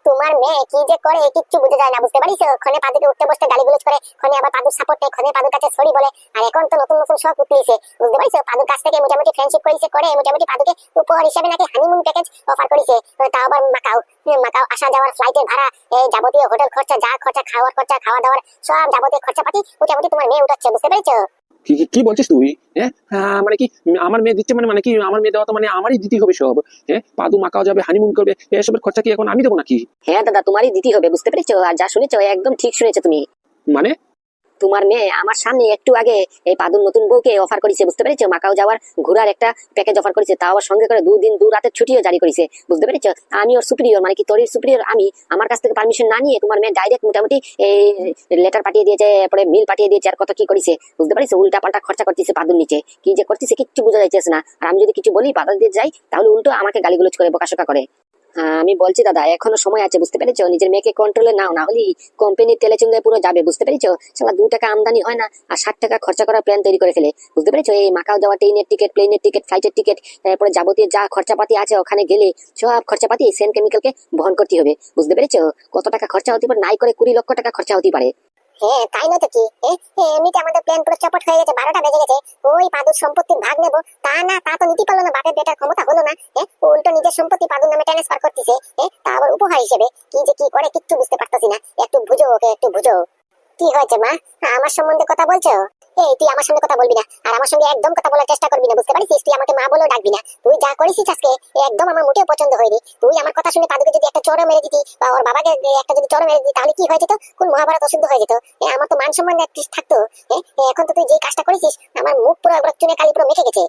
তোমার মেয়ে কি যে করে কিচ্ছু বুঝে যায় না, বুঝতে পারিস? ওখানে পাদুকে উঠতে বসতে গালিগুলোজ করে ওখানে আবার পাদুর সাপোর্ট নেই ওখানে পাদুর কাছে সরি বলে, আর এখন তো নতুন নতুন শখ উঠলিয়েছে বুঝতে পারিস? পাদুর কাছ থেকে মোটামুটি ফ্রেন্ডশিপ করেছে, করে মোটামুটি পাদুকে উপহার হিসেবে নাকি হানিমুন প্যাকেজ অফার করেছে তাও আবার মাকাও মাকাও আসা যাওয়ার ফ্লাইটের ভাড়া এই যাবতীয় হোটেল খরচা, যা খরচা, খাওয়ার খরচা, খাওয়া দাওয়ার সব যাবতীয় খরচা পাতি মোটামুটি তোমার মেয়ে উঠাচ্ছে, বুঝতে পেরেছ? কি বলছিস তুই? হ্যাঁ? হ্যাঁ, মানে কি আমার মেয়ে দিচ্ছে মানে মানে কি আমার মেয়ে দেওয়া তো মানে আমারই দিতে হবে সব। হ্যাঁ? পাদু মাকাও যাবে হানিমুন করবে এসবের খরচা কি এখন আমি দেবো নাকি? হ্যাঁ দাদা তোমারই দিতে হবে বুঝতে পেরেছ? আর যা শুনেছো একদম ঠিক শুনেছো তুমি। মানে? তোমার মেয়ে আমার সামনে একটু আগে এই পাদুর নতুন বউকে অফার করেছে, বুঝতে পেরেছ? মাকাও যাওয়ার ঘোরার একটা প্যাকেজ অফার করেছে, তাও আবার সঙ্গে করে দুদিন দু রাতের ছুটিও জারি করেছে, বুঝতে পেরেছ? আমি ওর সুপিরিয়র মানে কি তোর সুপিরিয়র আমি আমার কাছ থেকে পারমিশন না নিয়ে তোমার মেয়ে ডাইরেক্ট মোটামুটি এই লেটার পাঠিয়ে দিয়েছে, পরে মিল পাঠিয়ে দিয়েছে, আর কত কি করেছে, বুঝতে পারিস উল্টা পাল্টা খরচা করতেছে পাদুর নিচে, কি যে করতেছে কিচ্ছু বোঝা যাইতেছে না। আর আমি যদি কিছু বলি পাদা দিয়ে যাই, তাহলে উল্টো আমাকে গালিগুলোজ করে, বকাশোকা করে। আমি বলছি দাদা এখনও সময় আছে বুঝতে পেরেছ? নিজের মেয়েকে কন্ট্রোলে নাও না হলে কোম্পানির তেলে চুঙ্গে পুরো যাবে বুঝতে পেরেছ? সালা দু টাকা আমদানি হয় না আর ষাট টাকা খরচা করার প্ল্যান তৈরি করে ফেলে বুঝতে পেরেছ? এই মাকাও যাওয়া ট্রেনের টিকিট প্লেনের টিকিট ফ্লাইটের টিকিট তারপরে যাবতীয় যা খরচাপাতি আছে ওখানে গেলে সব খরচাপাতি সেন কেমিক্যালকে বহন করতে হবে বুঝতে পেরেছ? কত টাকা খরচা হতে পারে? নাই করে কুড়ি লক্ষ টাকা খরচা হতে পারে। হ্যাঁ তাই নয় তো কি? এ, এ, এমনিতে আমাদের প্ল্যান পুরো চপট হয়ে গেছে বারোটা বেজে গেছে। ওই পাদুর সম্পত্তির ভাগ নেব। তা না তা তো নিতে পারল না বাপের বেটার ক্ষমতা। নিজের সম্পত্তি পাদুর নামে ট্রান্সফার করতেছে তা আবার উপহার হিসেবে? কি যে কি করে কিচ্ছু বুঝতে পারতাছি না। একটু বুঝো ওকে, একটু বুঝো। কি হয়েছে মা? আমার সম্বন্ধে কথা বলছো? এই তুই আমার সঙ্গে কথা বলবি না। আর আমার সঙ্গে একদম কথা বলার চেষ্টা করবি না, বুঝতে পারিস তুই আমাকে মা বলেও ডাকবি না। তুই যা করেছিস আজকে একদম আমার মোটেও পছন্দ হয়নি। তুই আমার কথা শুনে পাদুকে যদি একটা চড়ও মেরে দিতি, বা ওর বাবাকে একটা যদি চড়ও মেরে দিতি, তাহলে কি হয়ে যেত কোন মহাভারত অশুদ্ধ হয়ে যেত? আমার তো মান সম্মান থাকতো এখন তো তুই যে কাজটা করেছিস, আমার মুখ পুরো একবার চুনে কালি পুরো মেখে গেছে।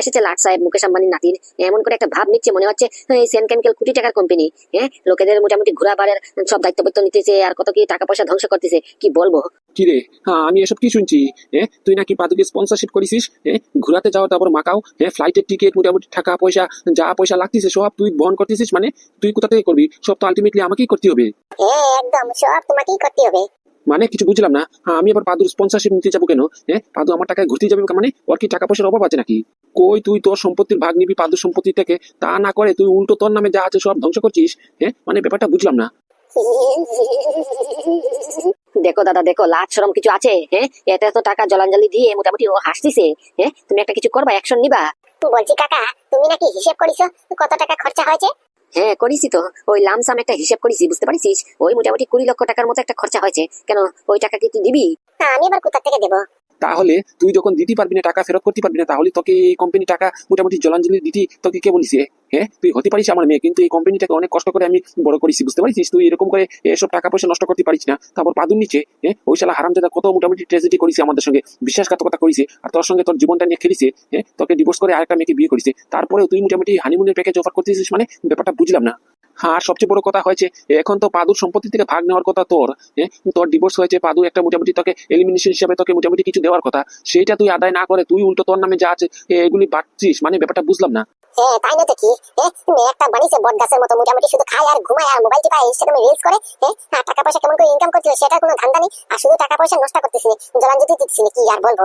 এসেছে লাট সাহেব মুকেশ আম্বানির নাতির। এমন করে একটা ভাব নিচ্ছে মনে হচ্ছে এই সেন কেমিক্যাল কোটি টাকার কোম্পানি হ্যাঁ লোকেদের মোটামুটি ঘোরা বাড়ার সব দায়িত্ব নিতেছে আর কত কি টাকা পয়সা ধ্বংস করতেছে কি বলব? কি রে? হ্যাঁ আমি এসব কি শুনছি? হ্যাঁ তুই নাকি পাদুকে স্পন্সরশিপ করেছিস? হ্যাঁ ঘুরাতে যাওয়া তারপর মাকাও? হ্যাঁ ফ্লাইটের টিকিট মোটামুটি টাকা পয়সা যা পয়সা লাগতেছে সব তুই বহন করতেছিস মানে? তুই কোথা থেকে করবি? সব তো আলটিমেটলি আমাকেই করতে হবে। হ্যাঁ একদম সব তোমাকেই করতে হবে। মানে কিছু বুঝলাম না। হ্যাঁ আমি আবার পাদুর স্পন্সরশিপ নিতে যাব কেন? হ্যাঁ পাদু আমার টাকায় ঘুরতে যাবে মানে ওর কি টাকা পয়সার অভাব আছে নাকি? কই তুই তোর সম্পত্তির ভাগ নিবি পাদুর সম্পত্তি থেকে? তা না করে তুই উল্টো তোর নামে যা আছে সব ধ্বংস করছিস। হ্যাঁ মানে ব্যাপারটা বুঝলাম না। দেখো দাদা দেখো লাজ সরম কিছু আছে? হ্যাঁ এত এত টাকা জলাঞ্জলি দিয়ে মোটামুটি ও হাসতিছে। হ্যাঁ তুমি একটা কিছু করবা অ্যাকশন নিবা। বলছি কাকা তুমি নাকি হিসেব করেছ কত টাকা খরচা হয়েছে? হ্যাঁ করিসি তো। ওই লামসাম একটা হিসেব করেছি বুঝতে পারিস ওই মোটামুটি কুড়ি লক্ষ টাকার মতো একটা খরচা হয়েছে। কেন ওই টাকা কি তুই দিবি? হ্যাঁ, আমি আবার কোথা থেকে দেবো? তাহলে তুই যখন দিতে পারবি না, টাকা ফেরত করতে পারবি না, তাহলে তোকে এই কোম্পানি টাকা মোটামুটি জলাঞ্জলি দিতি তোকে কে বলিস হ্যাঁ? তুই হতে পারিস আমার মেয়ে, কিন্তু এই কোম্পানিটাকে অনেক কষ্ট করে আমি বড় করেছি, বুঝতে পারিস? তুই এরকম করে এসব টাকা পয়সা নষ্ট করতে পারিস না। তারপর পাদুর নিচে হ্যাঁ? ওই শালা হারামজাদা কত মোটামুটি ট্রেজেডি করেছে আমাদের সঙ্গে, বিশ্বাসঘাতকতা করেছে, আর তোর সঙ্গে তোর জীবনটা নিয়ে খেলিছে হ্যাঁ? তোকে ডিভোর্স করে আরেকটা মেয়েকে বিয়ে করেছে। তারপরে তুই মোটামুটি হানিমুনের প্যাকেজ অফার করতেছিস মানে? ব্যাপারটা বুঝলাম না। আর সবচেয়ে বড় কথা হয়েছে, এখন তো পাদুর সম্পত্তি থেকে ভাগ নেওয়ার কথা তোর হ্যাঁ তোর ডিভোর্স হয়েছে, পাদু একটা মোটামুটি তোকে এলিমিনেশন হিসাবে তোকে মোটামুটি কিছু দেওয়ার কথা। সেইটা তুই আদায় না করে তুই উল্টো তোর নামে যা আছে এগুলি বাড়ছিস মানে ব্যাপারটা বুঝলাম না। হ্যাঁ তো কি? একটা মোবাইল হ্যাঁ টাকা পয়সা কেমন করে ইনকাম করতেছে সেটার কোনো ধান্দা নেই, আর শুধু টাকা পয়সা নষ্ট করতেছি জলাঞ্জলি দিচ্ছি কি আর বলব?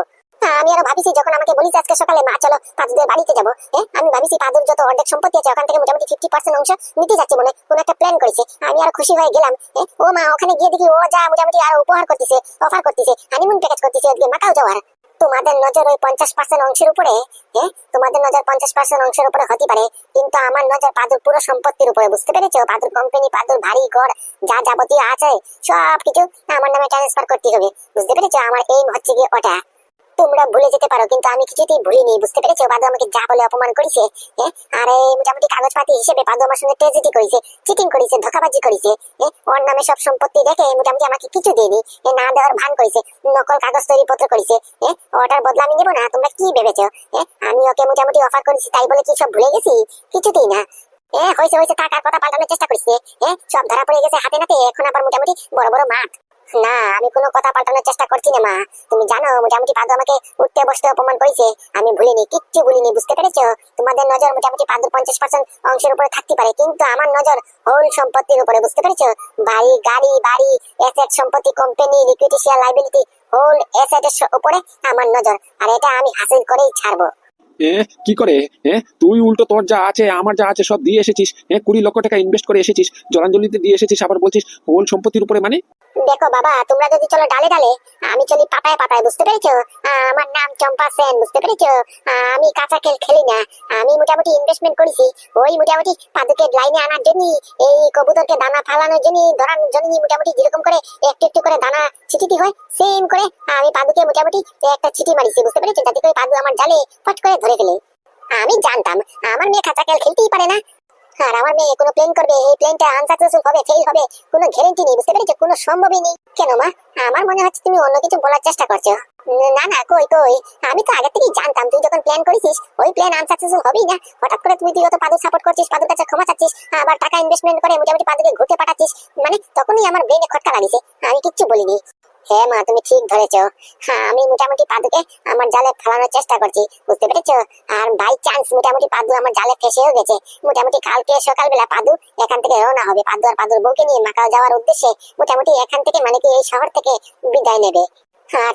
আমি আরও ভাবিছি যখন আমাকে বলিস আজকে সকালে মা চলো পাদুদের বাড়িতে যাব। হ্যাঁ আমি ভাবিছি পাদুর যত অর্ধেক সম্পত্তি আছে ওখান থেকে মোটামুটি ফিফটি পার্সেন্ট অংশ নিতে যাচ্ছে বলে কোন একটা প্ল্যান করেছে। আমি আরও খুশি হয়ে গেলাম। হ্যাঁ, ও মা ওখানে গিয়ে দেখি ও যা মোটামুটি আরও উপহার করতেছে অফার করতেছে হানিমুন প্যাকেজ করতেছে ওদিকে মাকাও যাওয়ার। তোমাদের নজর ওই পঞ্চাশ পার্সেন্ট অংশের উপরে। হ্যাঁ তোমাদের নজর পঞ্চাশ পার্সেন্ট অংশের উপরে হতে পারে কিন্তু আমার নজর পাদুর পুরো সম্পত্তির উপরে বুঝতে পেরেছ? পাদুর কোম্পানি পাদুর ভারী ঘর যা যাবতীয় আছে সব কিছু আমার নামে ট্রান্সফার করতে হবে বুঝতে পেরেছ? আমার এই হচ্ছে গিয়ে ওটা। তোমরা ভুলে যেতে পারো, কিন্তু আমি কিছুতেই ভুলিনি, বুঝতে পেরেছ? বাদু আমাকে যা বলে অপমান করেছে হ্যাঁ? আর এই মোটামুটি কাগজপাতি হিসেবে বাদু আমার সঙ্গে ট্রেজেডি করেছে চিটিং করেছে, ধোকাবাজি করেছে হ্যাঁ? ওর নামে সব সম্পত্তি রেখে মোটামুটি আমাকে কিছু দেয়নি না দেওয়ার ভান করেছে, নকল কাগজ তৈরি পত্র করেছে হ্যাঁ? ওটার বদলা আমি নেব না, তোমরা কি ভেবেছো আমি ওকে মোটামুটি অফার করেছি, তাই বলে কি সব ভুলে গেছি? কিছুতেই না। এ হয়েছে হয়েছে টাকার কথা পাল্টানোর চেষ্টা করিস। এ সব ধরা পড়ে গেছে হাতে নাতে, এখন আবার মোটামুটি বড় বড় মাঠ। না, আমি কোনো কথা পাল্টানোর চেষ্টা করছি না, মা। তুমি জানো, মোটামুটি পাদু আমাকে উঠতে বসতে অপমান করেছে। আমি ভুলিনি, কিচ্ছু ভুলিনি, বুঝতে পেরেছ? তোমাদের নজর মোটামুটি পাদুর পঞ্চাশ পার্সেন্ট অংশের উপরে থাকতে পারে, কিন্তু আমার নজর হোল সম্পত্তির উপরে, বুঝতে পেরেছ? বাড়ি, গাড়ি, বাড়ি এসেট সম্পত্তি কোম্পানি লাইবিলিটি হোল এসেটের উপরে আমার নজর। আর এটা আমি হাসিল করেই ছাড়বো। কি করে? হ্যাঁ তুই উল্টো তোর যা আছে, আমার যা আছে সব দিয়ে এসেছিস। হ্যাঁ কুড়ি লক্ষ টাকা ইনভেস্ট করে এসেছিস। জলাঞ্জলিতে দিয়ে এসেছিস, আবার বলছিস হোল সম্পত্তির উপরে মানে? দেখো বাবা, তোমরা যদি চলো ডালে ডালে, আমি চলি পাতায় পাতায়, বুঝতে পেরেছ? আমার নাম চম্পা সেন, বুঝতে পেরেছ? আমি কাঁচা খেল খেলি না। আমি মোটামুটি ইনভেস্টমেন্ট করেছি। ওই মোটামুটি পাদুকে লাইনে আনার জন্য এই কবুতরকে দানা ফালানোর জন্য ধরার জন্য মোটামুটি যেরকম করে একটু একটু করে দানা ছিটিতে হয় সেম করে, আমি পাদুকে মোটামুটি একটা ছিটি মারিছি, বুঝতে পেরেছ? যাতে করে পাদু আমার জালে ফট করে ধরে ফেলে আমি জানতাম, আমার মেয়ে কাঁচা খেল খেলতেই পারে না। আর আমার মেয়ে কোনো প্লেন করবে, এই প্লেনটা আনসাকসেসফুল হবে ফেল হবে, কোনো গ্যারেন্টি নেই, বুঝতে পেরেছ? কোনো সম্ভবই নেই। কেন মা? আমার মনে হচ্ছে তুমি অন্য কিছু বলার চেষ্টা করছ। না না, কই কই? আমি তো আগে থেকেই জানতাম, তুই যখন প্ল্যান করেছিস, ওই প্ল্যান আনসাকসেসফুল হবেই না। হঠাৎ করে তুই তুই অত পাদু সাপোর্ট করছিস, পাদুর কাছে ক্ষমা চাচ্ছিস, আবার টাকা ইনভেস্টমেন্ট করে মোটামুটি পাদুকে ঘুরতে পাঠাচ্ছিস মানে তখনই আমার ব্রেনে খটকা লাগিছে। আমি কিচ্ছু বলিনি। হ্যাঁ মা, তুমি ঠিক ধরেছো। হ্যাঁ আমি মোটামুটি পাদুকে আমার জালে ফেলানোর চেষ্টা করছি, বুঝতে পেরেছ? আর বাই চান্স মোটামুটি পাদু আমার জালে ফেসেও গেছে। মোটামুটি কালকে সকালবেলা পাদু এখান থেকে রওনা হবে। পাদু আর পাদুর বউকে নিয়ে মাকাও যাওয়ার উদ্দেশ্যে মোটামুটি এখান থেকে মানে কি এই শহর থেকে বিদায় নেবে।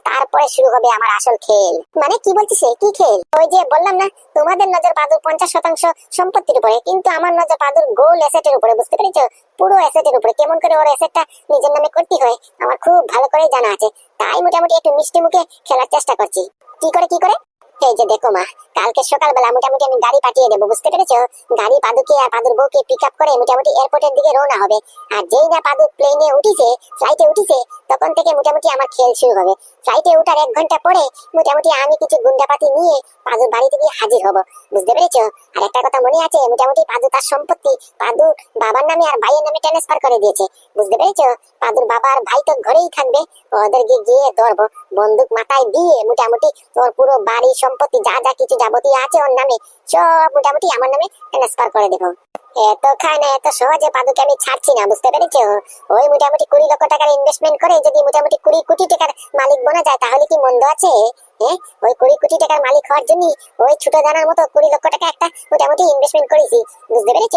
তারপরে শুরু হবে আমার আসল খেল। মানে কি বলছিস কি খেল? ওই যে বললাম না, তোমাদের নজর পাদুর পঞ্চাশ শতাংশ সম্পত্তির উপরে, কিন্তু আমার নজর পাদুর গোল অ্যাসেটের উপরে, বুঝতে পেরেছ? পুরো অ্যাসেটের উপরে। কেমন করে ওর অ্যাসেটটা নিজের নামে করতে হয়, আমার খুব ভালো করে জানা আছে। তাই মোটামুটি একটু মিষ্টি মুখে খেলার চেষ্টা করছি। কি করে কি করে? এই যে দেখো মা, কালকে সকালবেলা মোটামুটি আমি গাড়ি পাঠিয়ে দেবো, বুঝতে পেরেছ? গাড়ি পাদুকে আর পাদুর বউকে পিক আপ করে মোটামুটি এয়ারপোর্টের দিকে রওনা হবে। আর যেই না পাদু প্লেনে উঠিছে ফ্লাইটে উঠিছে, তখন থেকে মোটামুটি আমার খেল শুরু হবে। ফ্লাইটে ওঠার এক ঘণ্টা পরে মোটামুটি আমি কিছু গুন্ডাপাতি নিয়ে পাদুর বাড়িতে গিয়ে হাজির হব। বুঝতে পেরেছ? আর একটা কথা মনে আছে, মোটামুটি পাদু তার সম্পত্তি, পাদু বাবার নামে আর ভাইয়ের নামে ট্রান্সফার করে দিয়েছে। বুঝতে পেরেছ? পাদুর বাবা আর ভাই তো ঘরেই থাকবে, ওদেরকে গিয়ে ধরবো। বন্দুক, মাথায় দিয়ে মোটামুটি তোর পুরো বাড়ি সম্পত্তি, যা যা কিছু যাবতীয় আছে ওর নামে মোটামুটি আমার নামে ট্রান্সফার করে দেবো। এত খায় এত সহজে পাদুকে আমি ছাড়ছি না, বুঝতে পেরেছ? ওই মোটামুটি কুড়ি লক্ষ টাকার ইনভেস্টমেন্ট করে যদি মোটামুটি কুড়ি কোটি টাকার মালিক বনা যায়, তাহলে কি মন্দ আছে? হ্যাঁ? ওই কুড়ি কোটি টাকার মালিক হওয়ার জন্য ওই ছোট জানার মতো কুড়ি লক্ষ টাকা একটা মোটামুটি ইনভেস্টমেন্ট করেছি, বুঝতে পেরেছ?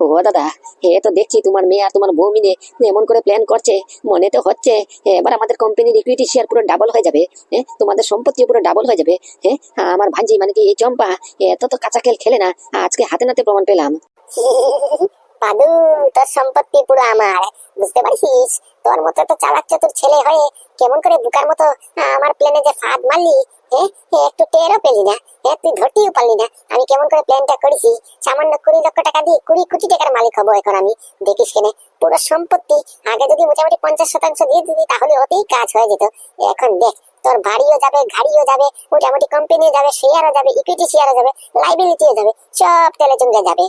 ও দাদা হে তো দেখছি তোমার মেয়ে আর তোমার বউ মিলে এমন করে প্ল্যান করছে। মনে তো হচ্ছে এবার আমাদের কোম্পানির ইকুইটি শেয়ার পুরো ডাবল হয়ে যাবে। হ্যাঁ তোমাদের সম্পত্তি পুরো ডাবল হয়ে যাবে। হ্যাঁ আমার ভাঞ্জি মানে কি এই চম্পা এত তো কাঁচা খেল খেলে না, আজকে হাতে নাতে প্রমাণ পেলাম। পাদু তোর সম্পত্তি পুরো আমার বুঝতে পারছিস? তোর মতো তো চালাক চতুর ছেলে হয়ে কেমন করে বুকার মতো আমার প্লেনে যে ফাঁদ মারলি হ্যাঁ? হ্যাঁ, একটু টেরও পেলি না হ্যাঁ? তুই ধরতেও পারলি না। আমি কেমন করে করেছি সামান্য কুড়ি লক্ষ টাকা দিয়ে কুড়ি কোটি টাকার মালিক হব এখন আমি দেখিস কেনে। পুরো সম্পত্তি আগে যদি মোটামুটি পঞ্চাশ শতাংশ দিয়ে দিতি তাহলে ওতেই কাজ হয়ে যেত। এখন দেখ তোর বাড়িও যাবে গাড়িও যাবে মোটামুটি কোম্পানিও যাবে শেয়ারও যাবে ইকুইটি শেয়ারও যাবে লাইবিলিটিও যাবে সব তেলে চুঙ্গে যাবে।